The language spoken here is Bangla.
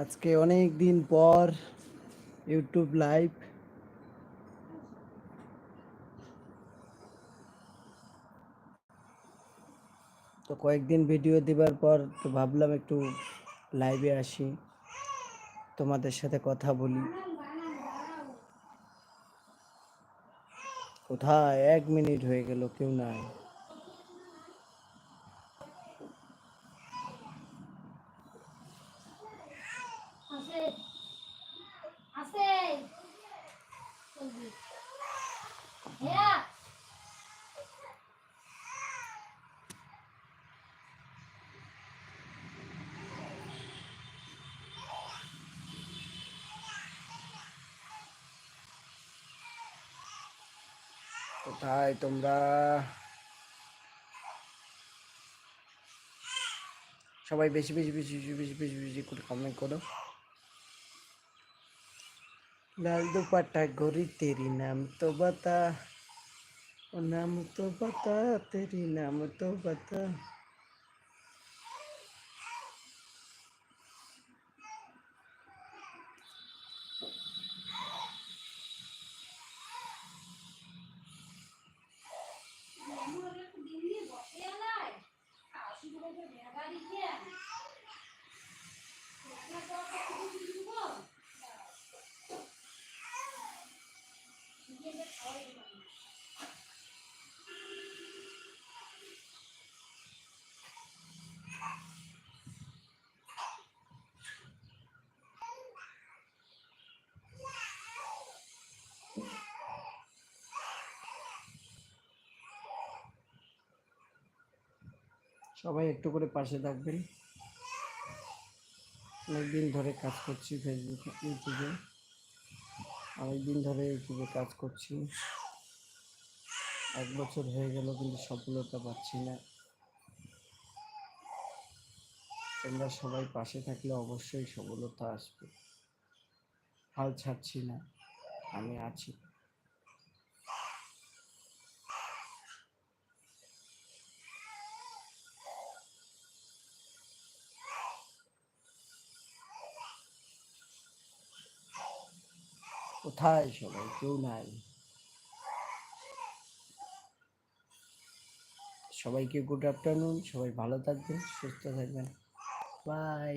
আজকে অনেক দিন পর ইউটিউব লাইভ তো কয়েকদিন ভিডিও দিবার পর তো ভাবলাম একটু লাইভে আসি। তোমাদের সাথে কথা বলি। কোথায়? এক মিনিট হয়ে গেল, কেউ নাই। কোথায় তোমরা? সবাই বেশি বেশি বেশি বেশি বেশি বেশি বেশি করে কমেন্ট করো। লাল দুপাটা ঘড়ি তেরি নাম তো বাতা। ओ नाम तो बता तेरी नाम तो बता সবাই একটু করে পাশে থাকবেন। অনেকদিন ধরে কাজ করছি ফেসবুকে ইউটিউবে অনেকদিন ধরে ইউটিউবে কাজ করছি। এক বছর হয়ে গেল কিন্তু সফলতা পাচ্ছি না। তোমরা সবাই পাশে থাকলে অবশ্যই সফলতা আসবে। হাল ছাড়ছি না। আমি আছি। কোথায় সবাই? কেউ নাই। সবাইকে গুড আফটারনুন সবাই ভালো থাকবেন সুস্থ থাকবেন। বাই